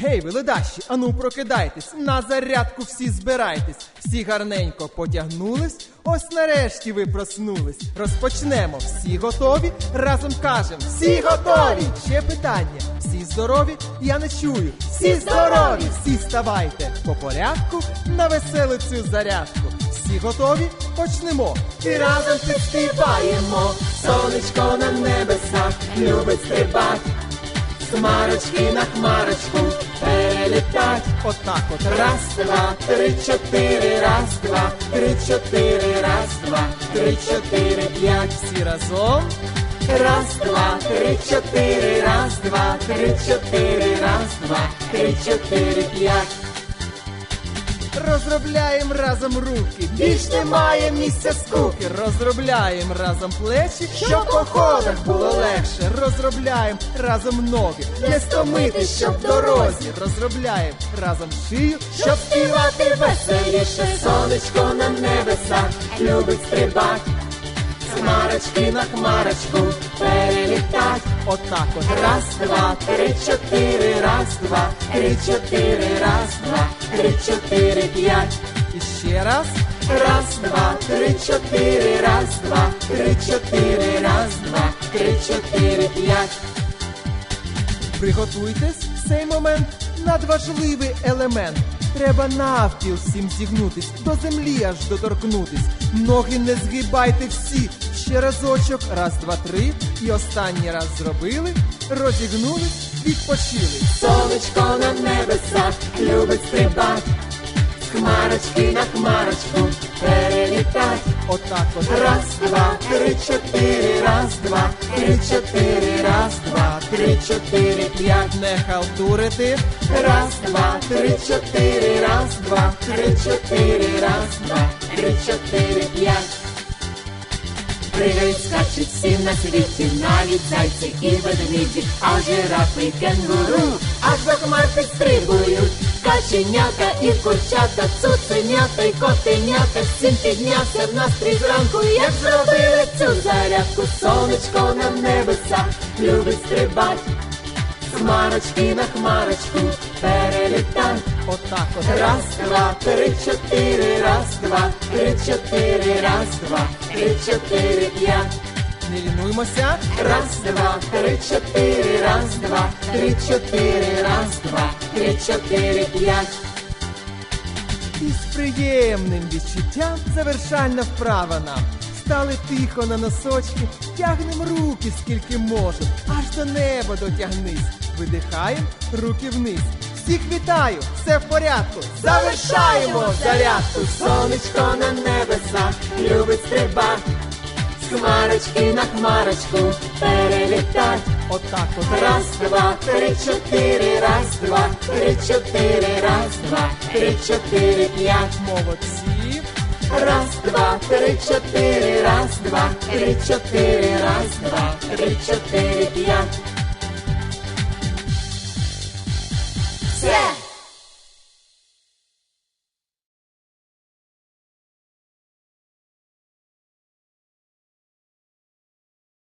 Гей, ви ану прокидайтесь, на зарядку всі збирайтесь, всі гарненько потягнулись, ось нарешті ви проснулись. Розпочнемо, всі готові, разом кажем, всі готові! Ще питання, всі здорові, я не чую, всі здорові, всі ставайте по порядку на веселу цю зарядку. Всі готові, почнемо. І разом підспіваємо, сонечко на небесах любить стрибать. Хмарочки на хмарочку перелітать. Отак от раз, два, три, чотири, раз, два, три, чотири, раз, два, три, чотири, п'ять. Всі разом. Раз, два, три, чотири, раз, два, три, чотири, раз, два, три, чотири, п'ять. Розробляєм разом руки, більш немає місця скуки. Розробляєм разом плечі, щоб по ходах було легше. Розробляємо разом ноги, не стомити, щоб в дорозі. Розробляємо разом шию, щоб співати веселіше. Сонечко на небесах любить стрибать. Хмарочки на хмарочку перелітать. Отак от раз, два, три, чотири, раз, два, три, чотири, раз, два, три, чотири, п'ять. І ще раз. Раз, два, три, чотири, раз, два, три, чотири, раз, два, три, чотири, п'ять. Приготуйтесь в цей момент надважливий елемент. Треба навпіл всім зігнутись, до землі аж доторкнутись. Ноги не згибайте всі. Ще разочок, раз, два, три. І останній раз зробили, розігнулись, відпочили. Сонечко на небесах любить стрибать. З хмарочки на хмарочку перелітать. Отак от раз, два, три, чотири, раз, два, три, чотири, три, чотири, п'ять. Не халтурити. Раз, два, три, чотири, раз, два, три, чотири, раз, два, три, чотири, п'ять. Пригають, скачуть всі на світі, навіть зайці і ведмеді, а жирафи і кенгуру, аж до хмар підстрибують. Каченята і курчата, цуценята і котенята, всім піднявся в настрій зранку, як зробили цю зарядку, сонечко на небесах любить стрибать. Хмарочки на хмарочку перелітать. Отак от Раз, два, три, чотири, раз, два, три, чотири, раз, два, три, чотири, п'ять. Не лінуймося. Раз, два, три, чотири, раз, два, три, чотири, раз, два, три, чотири, п'ять. І з приємним відчуттям завершальна вправа нам. Стали тихо на носочки, тягнем руки скільки можем, аж до неба дотягнись. Видихаєм, руки вниз. Всіх вітаю, все в порядку. Завершаємо зарядку. Сонечко на небесах любить стрибать. З хмарочки на хмарочку перелітать. Отак от Раз, два, три, чотири, раз, два, три, чотири, раз, два, три, чотири, п'ять. молодці. Раз, два, три, чотири, раз, два, три, чотири, раз, два, три, чотири, п'ять.